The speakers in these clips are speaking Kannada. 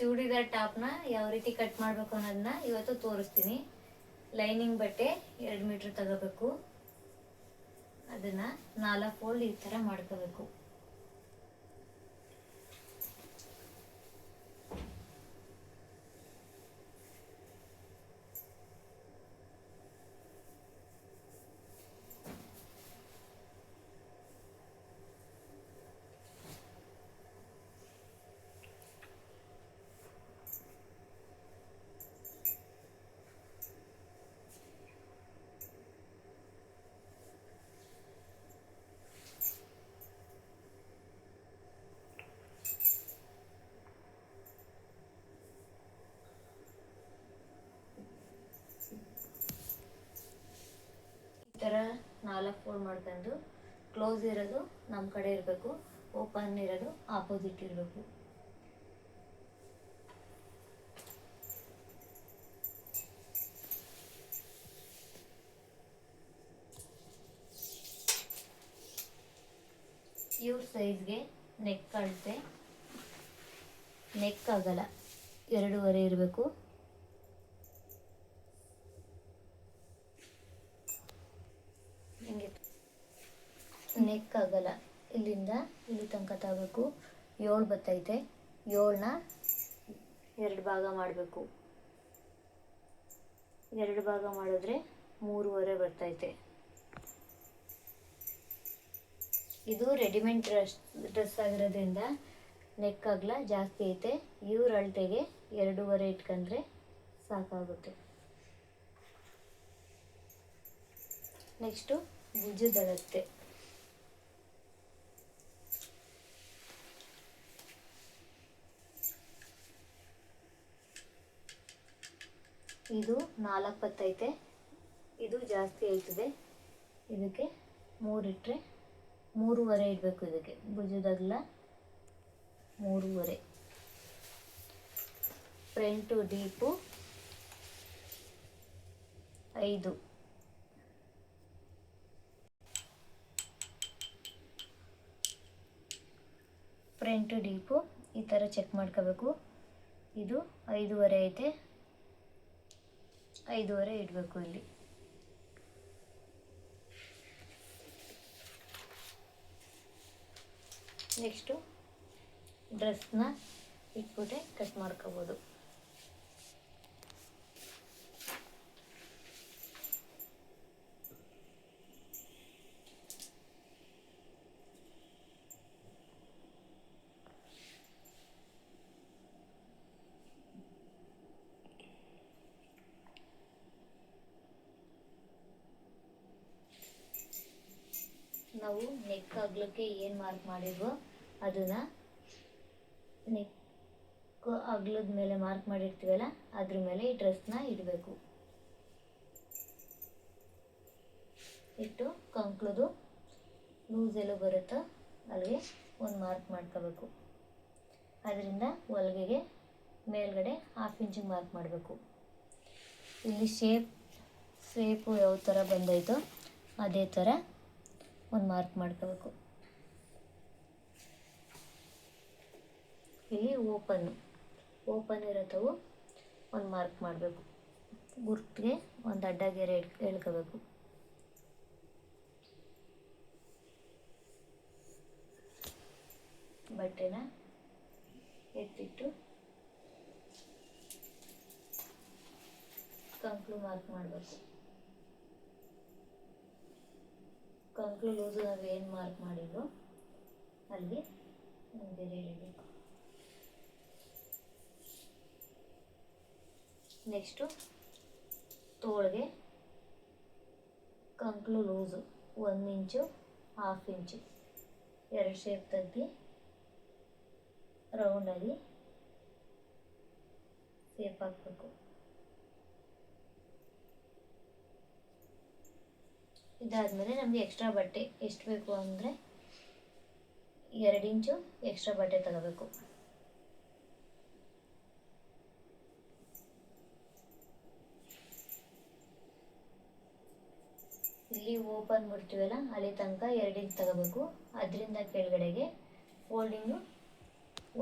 ಚೂಡಿದಾರ್ ಟಾಪ್ನ ಯಾವ ರೀತಿ ಕಟ್ ಮಾಡಬೇಕು ಅನ್ನೋದನ್ನ ಇವತ್ತು ತೋರಿಸ್ತೀನಿ. ಲೈನಿಂಗ್ ಬಟ್ಟೆ ಎರಡು ಮೀಟ್ರ್ ತಗೋಬೇಕು. ಅದನ್ನ ನಾಲ್ಕು ಫೋಲ್ಡ್ ಈ ಥರ ಮಾಡ್ಕೋಬೇಕು ಈ ಥರ ನಾಲ್ಕು ಫೋಲ್ಡ್ ಮಾಡ್ಕೊಂಡು ಕ್ಲೋಸ್ ಇರೋದು ನಮ್ಮ ಕಡೆ ಇರಬೇಕು ಓಪನ್ ಇರೋದು ಆಪೋಸಿಟ್ ಇರಬೇಕು. ಇವ್ರ ಸೈಜ್ಗೆ ನೆಕ್ ಅಳತೆ. ನೆಕ್ ಆಗಲ್ಲ, ಎರಡೂವರೆ ಇರಬೇಕು. ನೆಕ್ ಆಗಲ್ಲ. ಇಲ್ಲಿಂದ ಇಲ್ಲಿ ತನಕ ತಗೋಬೇಕು. ಏಳು ಬತ್ತೈತೆ. ಏಳನ್ನ ಎರಡು ಭಾಗ ಮಾಡಬೇಕು. ಎರಡು ಭಾಗ ಮಾಡಿದ್ರೆ ಮೂರುವರೆ ಬರ್ತೈತೆ. ಇದು ರೆಡಿಮೇಡ್ ಡ್ರೆಸ್ ಡ್ರೆಸ್ ಆಗಿರೋದ್ರಿಂದ ನೆಕ್ ಜಾಸ್ತಿ ಐತೆ. ಇವ್ರ ಅಳತೆಗೆ ಎರಡೂವರೆ ಇಟ್ಕೊಂಡ್ರೆ ಸಾಕಾಗುತ್ತೆ. ನೆಕ್ಸ್ಟು ಭುಜದಳತೆ ಇದು ನಾಲ್ಕು ಬತ್ತೈತೆ. ಇದು ಜಾಸ್ತಿ ಆಯ್ತದೆ. ಇದಕ್ಕೆ ಮೂರಿಟ್ರೆ ಮೂರುವರೆ ಇಡಬೇಕು ಇದಕ್ಕೆ. ಭುಜದಗಲ ಮೂರುವರೆ. ಫ್ರಂಟು ಡೀಪು ಐದು. ಫ್ರಂಟ್ ಡೀಪು ಈ ಥರ ಚೆಕ್ ಮಾಡ್ಕೋಬೇಕು. ಇದು ಐದೂವರೆ ಐತೆ. ಐದೂವರೆ ಇಡಬೇಕು ಇಲ್ಲಿ. ನೆಕ್ಸ್ಟು ಡ್ರೆಸ್ನ ಇಟ್ಬಿಟ್ಟೆ ಕಟ್ ಮಾಡ್ಕೋಬೋದು. ನಾವು ನೆಕ್ ಅಗ್ಲಕ್ಕೆ ಏನು ಮಾರ್ಕ್ ಮಾಡಿದ್ವೋ ಅದನ್ನ ನೆಕ್ ಅಗ್ಲದ ಮೇಲೆ ಮಾರ್ಕ್ ಮಾಡಿರ್ತೀವಲ್ಲ, ಅದ್ರ ಮೇಲೆ ಈ ಡ್ರೆಸ್ನ ಇಡಬೇಕು. ಇಟ್ಟು ಕಂಕ್ಳದು ಲೂಸ್ ಎಲ್ಲೋ ಬರುತ್ತೋ ಅಲ್ಲಿಗೆ ಒಂದು ಮಾರ್ಕ್ ಮಾಡ್ಕೋಬೇಕು. ಅದರಿಂದ ಹೊಲ್ಗೆಗೆ ಮೇಲ್ಗಡೆ ಹಾಫ್ ಇಂಚಿಗೆ ಮಾರ್ಕ್ ಮಾಡಬೇಕು. ಇಲ್ಲಿ ಶೇಪ್ ಶೇಪು ಯಾವ ಥರ ಬಂದೈತೋ ಅದೇ ಥರ ಒಂದು ಮಾರ್ಕ್ ಮಾಡ್ಕೋಬೇಕು. ಇಲ್ಲಿ ಓಪನ್ ಓಪನ್ ಇರತ್ತವು, ಒಂದು ಮಾರ್ಕ್ ಮಾಡಬೇಕು. ಗುರ್ತಿಗೆ ಒಂದು ಅಡ್ಡ ಗೆರೆ ಎಳ್ಕೋಬೇಕು ಬಟ್ಟೆನ ಎತ್ತಿಟ್ಟು ಕಂಕ್ಲು ಮಾರ್ಕ್ ಮಾಡಬೇಕು. ಕಂಕ್ಳು ಲೂಸ್ ನಾವು ಏನು ಮಾರ್ಕ್ ಮಾಡಿದ್ರು? ಅಲ್ಲಿ ಬೇರೆ ಹೇಳಬೇಕು. ನೆಕ್ಸ್ಟು ತೋಳಿಗೆ ಕಂಕ್ಲು ಲೂಸು ಒಂದು ಇಂಚು ಹಾಫ್ ಇಂಚು ಎರಡು ಶೇಪ್ ತೆಗ್ದು ರೌಂಡಾಗಿ ಶೇಪ್ ಹಾಕಬೇಕು. ಇದಾದಮೇಲೆ ನಮಗೆ ಎಕ್ಸ್ಟ್ರಾ ಬಟ್ಟೆ ಎಷ್ಟು ಬೇಕು ಅಂದರೆ ಎರಡು ಇಂಚು ಎಕ್ಸ್ಟ್ರಾ ಬಟ್ಟೆ ತಗೋಬೇಕು. ಇಲ್ಲಿ ಓಪನ್ ಬಿಡ್ತೀವಲ್ಲ ಅಲ್ಲಿ ತನಕ ಎರಡು ಇಂಚ್ ತಗೋಬೇಕು. ಅದರಿಂದ ಕೆಳಗಡೆಗೆ ಫೋಲ್ಡಿಂಗು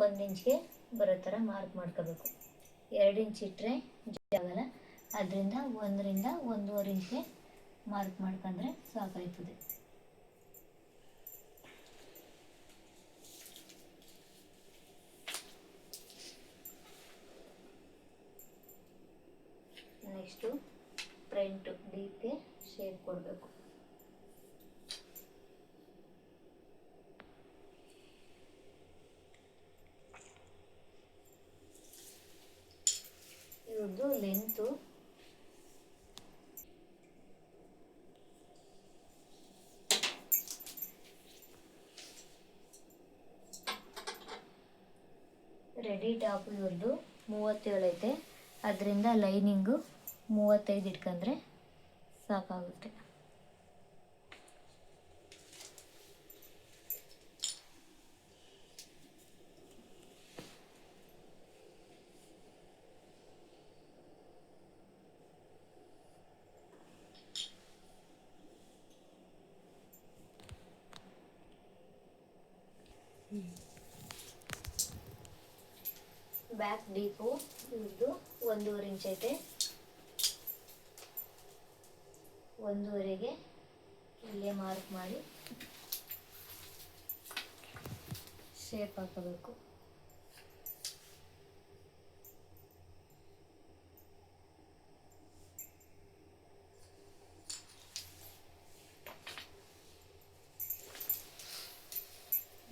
ಒಂದು ಇಂಚ್ಗೆ ಬರೋ ಥರ ಮಾರ್ಕ್ ಮಾಡ್ಕೋಬೇಕು. ಎರಡು ಇಂಚ್ ಇಟ್ಟರೆ ಜಾಗಲ್ಲ. ಅದರಿಂದ ಒಂದರಿಂದ ಒಂದೂವರೆ ಇಂಚ್ಗೆ ಮಾರ್ಕ್ ಮಾಡ್ಕೊಂಡ್ರೆ ಸಾಕಾಯ್ತದೆ. ನೆಕ್ಸ್ಟು ಪ್ರಿಂಟ್ ಡೀಪ್ಗೆ ಶೇಪ್ ಕೊಡಬೇಕು ಇವ್ರದ್ದು ಲೆಂತು ರೆಡಿ ಟಾಪ್ ಇವ್ರದ್ದು ಮೂವತ್ತೇಳು ಐತೆ. ಅದರಿಂದ ಲೈನಿಂಗು ಮೂವತ್ತೈದು ಇಟ್ಕೊಂಡ್ರೆ ಸಾಕಾಗುತ್ತೆ. ಬ್ಯಾಕ್ ಡೀಪು ಇದು ಒಂದೂವರೆ ಇಂಚ್ ಐತೆ. ಒಂದೂವರೆಗೆ ಇಲ್ಲೇ ಮಾರ್ಕ್ ಮಾಡಿ ಶೇಪ್ ಹಾಕಬೇಕು.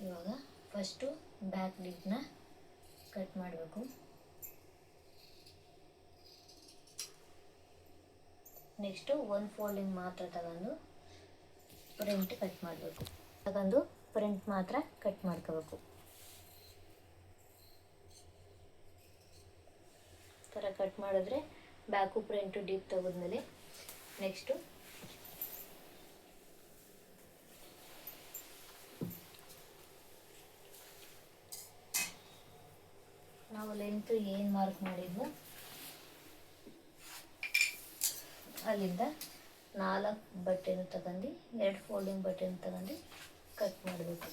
ಇವಾಗ ಫಸ್ಟು ಬ್ಯಾಕ್ ಡೀಪ್ನ ಕಟ್ ಮಾಡಬೇಕು. ನೆಕ್ಸ್ಟು ಒಂದು ಫೋಲ್ಡಿಂಗ್ ಮಾತ್ರ ತಗೊಂಡು ಪ್ರಿಂಟ್ ಕಟ್ ಮಾಡಬೇಕು. ತಗೊಂಡು ಪ್ರಿಂಟ್ ಮಾತ್ರ ಕಟ್ ಮಾಡ್ಕೋಬೇಕು. ಥರ ಕಟ್ ಮಾಡಿದ್ರೆ ಬ್ಯಾಕು ಪ್ರಿಂಟು ಡೀಪ್ ತೆಗೆದ್ಮೇಲೆ ನೆಕ್ಸ್ಟು ನಾವು ಲೆಂತ್ ಏನು ಮಾರ್ಕ್ ಮಾಡಿದ್ವು? ಅಲ್ಲಿಂದ ನಾಲ್ಕು ಬಟ್ಟೆನ ತಗೊಂಡು ಎರಡು ಫೋಲ್ಡಿಂಗ್ ಬಟ್ಟೆನ ತಗೊಂಡು ಕಟ್ ಮಾಡಬೇಕು.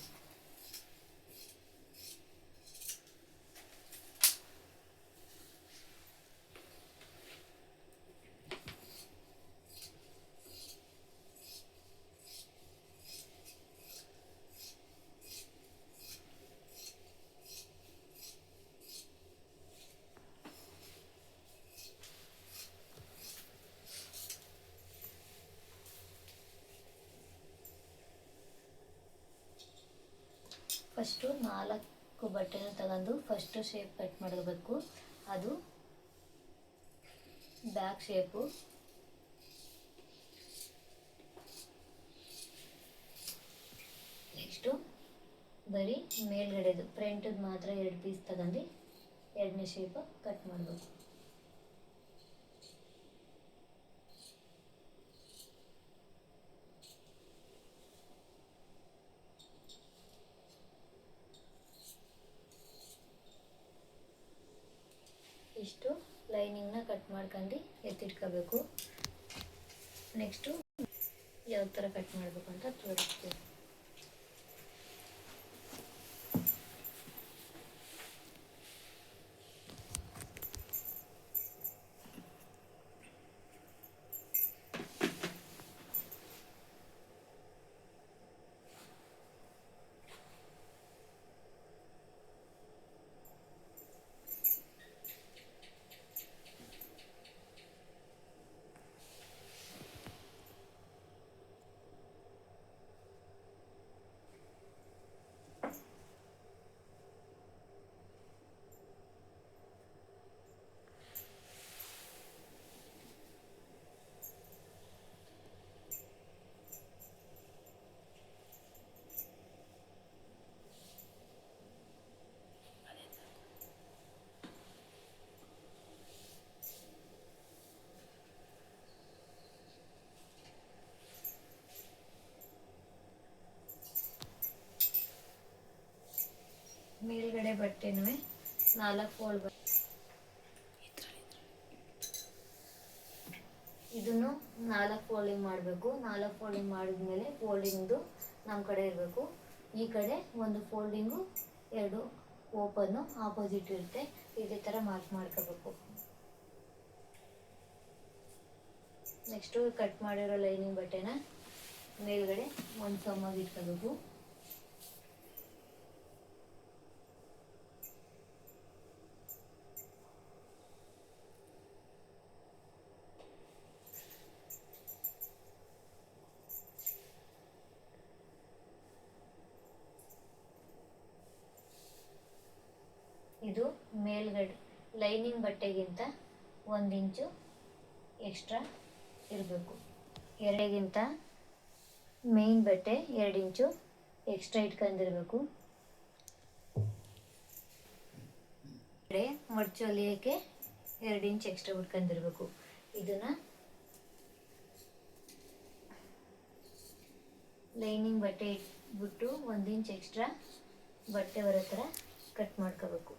ಫಸ್ಟು ನಾಲ್ಕು ಬಟ್ಟೆನ ತಗೊಂಡು ಫಸ್ಟು ಶೇಪ್ ಕಟ್ ಮಾಡಬೇಕು ಅದು ಬ್ಯಾಕ್ ಶೇಪು ನೆಕ್ಸ್ಟು ಬರೀ ಮೇಲ್ಗಡೆದು ಫ್ರಂಟದ್ದು ಮಾತ್ರ ಎರಡು ಪೀಸ್ ತಗೊಂಡು ಎರಡನೇ ಶೇಪ್ ಕಟ್ ಮಾಡಬೇಕು. ಇಷ್ಟು ಲೈನಿಂಗ್ನ ಕಟ್ ಮಾಡ್ಕೊಂಡು ಎತ್ತಿಟ್ಕೋಬೇಕು. ನೆಕ್ಸ್ಟು ಯಾವ ಥರ ಕಟ್ ಮಾಡಬೇಕು ಅಂತ ತೋರಿಸ್ತೀನಿ ಮೇಲ್ಗಡೆ ಬಟ್ಟೆನೂ ನಾಲ್ಕು ಫೋಲ್ಡ್ ಇದನ್ನು ನಾಲ್ಕು ಫೋಲ್ಡಿಂಗ್ ಮಾಡಬೇಕು. ನಾಲ್ಕು ಫೋಲ್ಡಿಂಗ್ ಮಾಡಿದ್ಮೇಲೆ ಫೋಲ್ಡಿಂಗ್ದು ನಮ್ಮ ಕಡೆ ಇರಬೇಕು. ಈ ಕಡೆ ಒಂದು ಫೋಲ್ಡಿಂಗು ಎರಡು ಓಪನ್ನು ಆಪೋಸಿಟ್ ಇರುತ್ತೆ. ಇದೇ ಥರ ಮಾರ್ಕ್ ಮಾಡ್ಕೋಬೇಕು. ನೆಕ್ಸ್ಟು ಕಟ್ ಮಾಡಿರೋ ಲೈನಿಂಗ್ ಬಟ್ಟೆನ ಮೇಲ್ಗಡೆ ಒಂದು ಸಮಾಗಿ ಇಟ್ಕೋಬೇಕು. ಇದು ಮೇಲ್ಗಡೆ ಲೈನಿಂಗ್ ಬಟ್ಟೆಗಿಂತ ಒಂದು ಇಂಚು ಎಕ್ಸ್ಟ್ರಾ ಇರಬೇಕು. ಎರಡಿಗಿಂತ ಮೇನ್ ಬಟ್ಟೆ ಎರಡು ಇಂಚು ಎಕ್ಸ್ಟ್ರಾ ಇಟ್ಕೊಂಡಿರ್ಬೇಕು. ಕಡೆ ಮಡ್ಚು ಎರಡು ಇಂಚ್ ಎಕ್ಸ್ಟ್ರಾ ಉಟ್ಕೊಂಡಿರ್ಬೇಕು. ಇದನ್ನ ಲೈನಿಂಗ್ ಬಟ್ಟೆ ಇಟ್ಬಿಟ್ಟು ಒಂದು ಇಂಚ್ ಎಕ್ಸ್ಟ್ರಾ ಬಟ್ಟೆ ಬರೋ ಥರ ಕಟ್ ಮಾಡ್ಕೋಬೇಕು.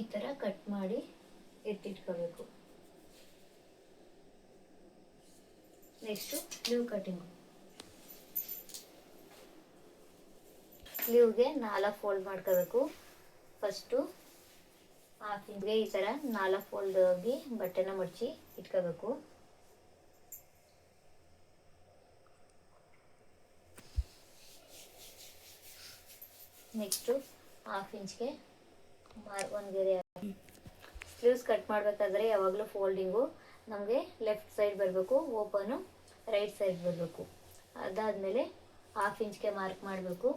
ಈ ಥರ ಕಟ್ ಮಾಡಿ ಎತ್ತಿಟ್ಕೋಬೇಕು. ನೆಕ್ಸ್ಟು ಸ್ಲೀವ್ ಕಟಿಂಗು ಸ್ಲೀವ್ಗೆ ನಾಲ್ಕು ಫೋಲ್ಡ್ ಮಾಡ್ಕೋಬೇಕು. ಫಸ್ಟು ಹಾಫ್ ಇಂಚ್ಗೆ ಈ ಥರ ನಾಲ್ಕು ಫೋಲ್ಡ್ ಆಗಿ ಬಟ್ಟೆನ ಮಡಚಿ ಇಟ್ಕೋಬೇಕು. ನೆಕ್ಸ್ಟು ಹಾಫ್ ಇಂಚ್ಗೆ ಗೆರೆ ಸ್ಲೀವ್ಸ್ ಕಟ್ ಮಾಡಬೇಕಾದ್ರೆ ಯಾವಾಗಲೂ ಫೋಲ್ಡಿಂಗು ನಮಗೆ ಲೆಫ್ಟ್ ಸೈಡ್ ಬರಬೇಕು ಓಪನು ರೈಟ್ ಸೈಡ್ ಬರಬೇಕು. ಅದಾದ್ಮೇಲೆ ಹಾಫ್ ಇಂಚ್ಗೆ ಮಾರ್ಕ್ ಮಾಡಬೇಕು.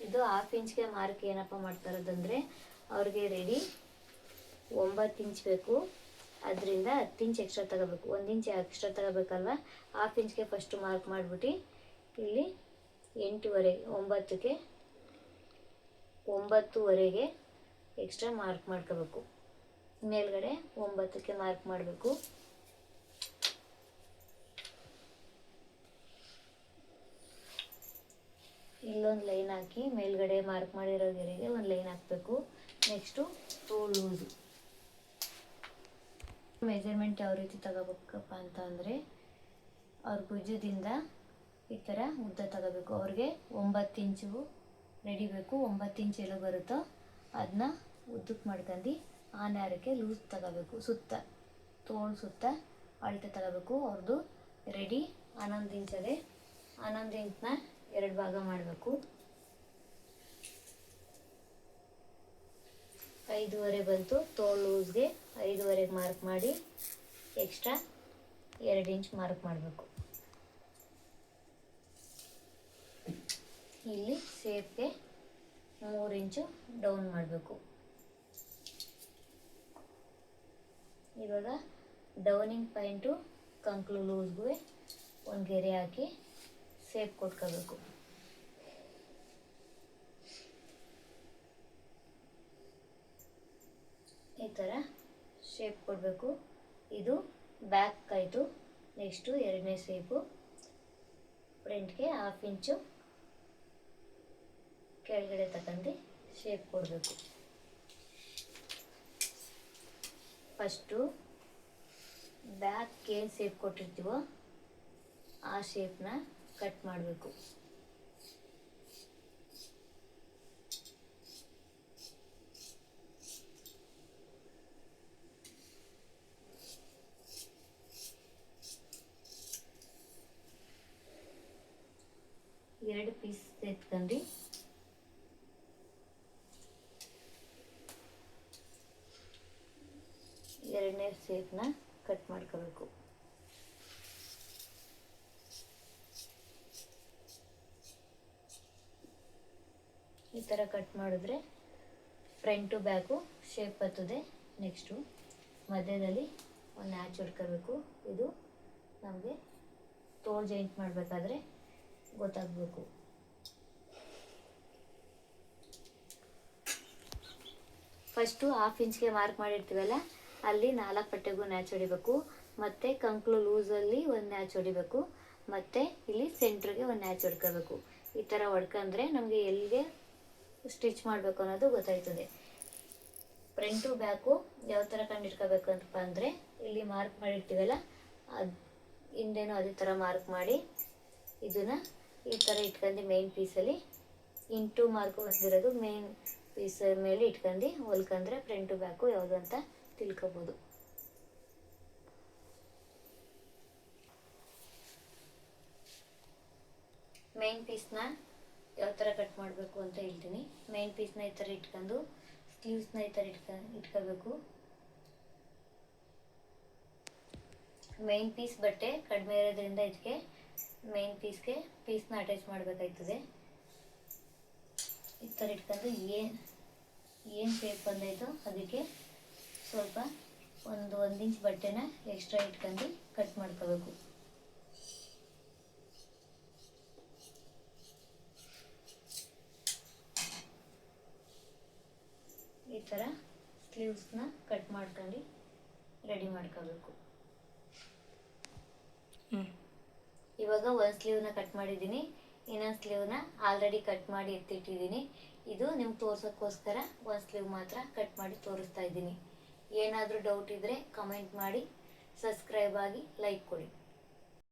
ಇದು ಹಾಫ್ ಇಂಚ್ಗೆ ಮಾರ್ಕ್ ಏನಪ್ಪ ಮಾಡ್ತಾರದಂದ್ರೆ, ಅವ್ರಿಗೆ ರೆಡಿ ಒಂಬತ್ತು ಇಂಚ್ ಬೇಕು. ಅದರಿಂದ ಹತ್ತು ಇಂಚ್ ಎಕ್ಸ್ಟ್ರಾ ತಗೋಬೇಕು. ಒಂದು ಇಂಚ್ ಎಕ್ಸ್ಟ್ರಾ ತಗೋಬೇಕಲ್ವ? ಹಾಫ್ ಇಂಚ್ಗೆ ಫಸ್ಟು ಮಾರ್ಕ್ ಮಾಡಿಬಿಟ್ಟು ಇಲ್ಲಿ ಎಂಟೂವರೆ, ಒಂಬತ್ತಕ್ಕೆ, ಒಂಬತ್ತುವರೆಗೆ ಎಕ್ಸ್ಟ್ರಾ ಮಾರ್ಕ್ ಮಾಡ್ಕೋಬೇಕು. ಮೇಲ್ಗಡೆ ಒಂಬತ್ತಕ್ಕೆ ಮಾರ್ಕ್ ಮಾಡಬೇಕು. ಇಲ್ಲೊಂದು ಲೈನ್ ಹಾಕಿ ಮೇಲ್ಗಡೆ ಮಾರ್ಕ್ ಮಾಡಿರೋ ಗೆರೆಗೆ ಒಂದು ಲೈನ್ ಹಾಕಬೇಕು. ನೆಕ್ಸ್ಟು ಟೂ ಲೂಸು ಮೆಜರ್ಮೆಂಟ್ ಯಾವ ರೀತಿ ತಗೋಬೇಕಪ್ಪ ಅಂತ ಅಂದರೆ, ಅವ್ರ ಭುಜದಿಂದ ಈ ಥರ ಉದ್ದ ತಗೋಬೇಕು. ಅವ್ರಿಗೆ ಒಂಬತ್ತು ಇಂಚು ರೆಡಿ ಬೇಕು. ಒಂಬತ್ತು ಇಂಚು ಎಲ್ಲೋ ಬರುತ್ತೋ ಅದನ್ನ ಉದ್ದಕ್ಕೆ ಮಾಡ್ಕೊಂಡು ಆ ನ್ಯಾರಕ್ಕೆ ಲೂಸ್ ತಗೋಬೇಕು, ಸುತ್ತ. ತೋಳು ಸುತ್ತ ಅಳತೆ ತಗೋಬೇಕು ಅವ್ರದ್ದು ರೆಡಿ ಹನ್ನೊಂದು ಇಂಚದೆ ಹನ್ನೊಂದು ಇಂಚನ್ನ ಎರಡು ಭಾಗ ಮಾಡಬೇಕು. ಐದೂವರೆ ಬಂತು, ತೋಳು ಲೂಸ್ಗೆ ಐದೂವರೆಗೆ ಮಾರ್ಕ್ ಮಾಡಿ ಎಕ್ಸ್ಟ್ರಾ ಎರಡು ಇಂಚ್ ಮಾರ್ಕ್ ಮಾಡಬೇಕು. ಇಲ್ಲಿ ಸೇಪ್ಗೆ ಮೂರು ಇಂಚು ಡೌನ್ ಮಾಡಬೇಕು. ಇವಾಗ ಡೌನಿಂಗ್ ಪಾಯಿಂಟು ಕಂಕ್ಲು ಲೂಸ್ಗೂ ಒಂದು ಗೆರೆ ಹಾಕಿ ಸೇಪ್ ಕೊಟ್ಕೋಬೇಕು. ಈ ಥರ ಶೇಪ್ ಕೊಡಬೇಕು. ಇದು ಬ್ಯಾಕ್ ಆಯಿತು ನೆಕ್ಸ್ಟು ಎರಡನೇ ಸೇಪು ಫ್ರಂಟ್ಗೆ ಹಾಫ್ ಇಂಚು ಕೆಳಗಡೆ ತಗೊಂಡು ಶೇಪ್ ಕೊಡಬೇಕು. ಫಸ್ಟು ಬ್ಯಾಕ್ ಏನು ಶೇಪ್ ಕೊಟ್ಟಿರ್ತೀವೋ ಆ ಶೇಪ್ನ ಕಟ್ ಮಾಡಬೇಕು. ಎರಡು ಪೀಸ್ ಎತ್ಕೊಂಡು ಎರಡನೇ ಶೇಪ್ನ ಕಟ್ ಮಾಡ್ಕೋಬೇಕು. ಈ ಥರ ಕಟ್ ಮಾಡಿದ್ರೆ ಫ್ರಂಟು ಬ್ಯಾಕು ಶೇಪ್ ಬರ್ತದೆ. ನೆಕ್ಸ್ಟು ಮಧ್ಯದಲ್ಲಿ ಒಂದು ನ್ಯಾಚ್ ಹೊಡ್ಕೋಬೇಕು. ಇದು ನಮಗೆ ತೋಳು ಜಾಯಿಂಟ್ ಮಾಡಬೇಕಾದ್ರೆ ಗೊತ್ತಾಗಬೇಕು. ಫಸ್ಟು ಹಾಫ್ ಇಂಚ್ಗೆ ಮಾರ್ಕ್ ಮಾಡಿರ್ತೀವಲ್ಲ? ಅಲ್ಲಿ ನಾಲ್ಕು ಪಟ್ಟೆಗೂ ನ್ಯಾಚ್ ಹೊಡಿಬೇಕು. ಮತ್ತು ಕಂಕ್ಳು ಲೂಸಲ್ಲಿ ಒಂದು ನ್ಯಾಚ್ ಹೊಡಿಬೇಕು. ಮತ್ತು ಇಲ್ಲಿ ಸೆಂಟ್ರಿಗೆ ಒಂದು ನ್ಯಾಚ್ ಹೊಡ್ಕೋಬೇಕು. ಈ ಥರ ಹೊಡ್ಕೊಂಡ್ರೆ ನಮಗೆ ಎಲ್ಲಿಗೆ ಸ್ಟಿಚ್ ಮಾಡಬೇಕು ಅನ್ನೋದು ಗೊತ್ತಾಯ್ತದೆ. ಫ್ರಂಟು ಬ್ಯಾಕು ಯಾವ ಥರ ಕಂಡಿಡ್ಕೋಬೇಕು ಅಂತಪ್ಪ ಅಂದರೆ ಇಲ್ಲಿ ಮಾರ್ಕ್ ಮಾಡಿರ್ತೀವಲ್ಲ, ಅದು ಹಿಂದೆನೂ ಅದೇ ಥರ ಮಾರ್ಕ್ ಮಾಡಿ ಇದನ್ನು ಈ ಥರ ಇಟ್ಕೊಂಡು ಮೇನ್ ಪೀಸಲ್ಲಿ ಇಂಟು ಮಾರ್ಕ್ ಬಂದಿರೋದು ಮೇನ್ ಪೀಸ್ ಮೇಲೆ ಇಟ್ಕೊಂಡು ಹೊಲ್ಕಂದ್ರೆ ಫ್ರಂಟು ಬ್ಯಾಕು ಯಾವುದು ಅಂತ ತಿಳ್ಕೊಬೋದು. ಮೇನ್ ಪೀಸ್ನ ಯಾವ ಥರ ಕಟ್ ಮಾಡಬೇಕು ಅಂತ ಹೇಳ್ತೀನಿ. ಮೇನ್ ಪೀಸ್ನ ಈ ಥರ ಇಟ್ಕೊಂಡು ಸ್ಲೀವ್ಸ್ನ ಈ ಥರ ಇಟ್ಕ, ಇಟ್ಕೋಬೇಕು. ಮೇನ್ ಪೀಸ್ ಬಟ್ಟೆ ಕಡಿಮೆ ಇರೋದ್ರಿಂದ ಇದಕ್ಕೆ ಮೇನ್ ಪೀಸ್ಗೆ ಪೀಸ್ನ ಅಟ್ಯಾಚ್ ಮಾಡಬೇಕಾಯ್ತದೆ. ಈ ಥರ ಇಟ್ಕೊಂಡು ಏನು ಏನು ಶೇಪ್ ಬಂದೈತೋ ಅದಕ್ಕೆ ಸ್ವಲ್ಪ ಒಂದು ಒಂದು ಇಂಚ್ ಬಟ್ಟೆನ ಎಕ್ಸ್ಟ್ರಾ ಇಟ್ಕೊಂಡು ಕಟ್ ಮಾಡ್ಕೋಬೇಕು. ಈ ಥರ ಸ್ಲೀವ್ಸ್ನ ಕಟ್ ಮಾಡ್ಕೊಂಡು ರೆಡಿ ಮಾಡ್ಕೋಬೇಕು. ಹ್ಞೂ ಇವಾಗ ಒಂದು ಸ್ಲೀವ್ನ ಕಟ್ ಮಾಡಿದ್ದೀನಿ ಇನ್ನೊಂದು ಸ್ಲೀವ್ನ ಆಲ್ರೆಡಿ ಕಟ್ ಮಾಡಿ ಎತ್ತಿಟ್ಟಿದ್ದೀನಿ. ಇದು ನಿಮ್ಗೆ ತೋರ್ಸೋಕ್ಕೋಸ್ಕರ ಒಂದು ಸ್ಲೀವ್ ಮಾತ್ರ ಕಟ್ ಮಾಡಿ ತೋರಿಸ್ತಾ ಇದ್ದೀನಿ. ಏನಾದರೂ ಡೌಟ್ ಇದ್ದರೆ ಕಮೆಂಟ್ ಮಾಡಿ ಸಬ್ಸ್ಕ್ರೈಬ್ ಆಗಿ ಲೈಕ್ ಕೊಡಿ.